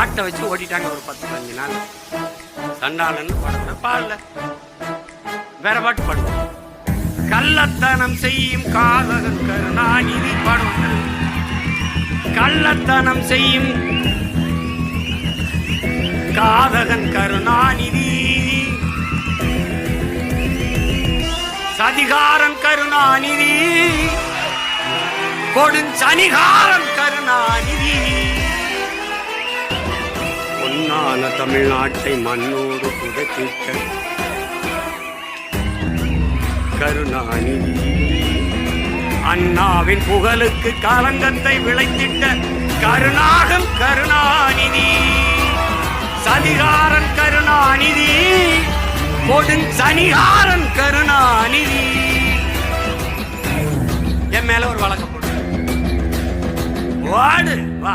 ஆட்டை வச்சு ஓட்டிட்டாங்க ஒரு பத்து பதினஞ்சு நாள். சண்டாளன்னு பாடுற பாடல வேற பாட்டு பாடுவோம் கள்ளத்தனம் செய்யும் காதகன் கருணாநிதி பாடுவோம் கள்ளத்தனம் செய்யும் காதகன் கருணாநிதி. சதிகாரன் கருணாநிதி. கொடுஞ்சனிகாரன் பொன்னான தமிழ்நாட்டை மண்ணோடு புதைத்திட்ட கருணாநிதி அண்ணாவின் புகழுக்கு காலங்கத்தை விளைத்திட்ட கருணாகம் கருணாநிதி. சதிகாரன் கருணாநிதி கொடுஞ்சனிகாரன் கருணாநிதி. என் மேல ஒரு வழக்கம் வாடு வா.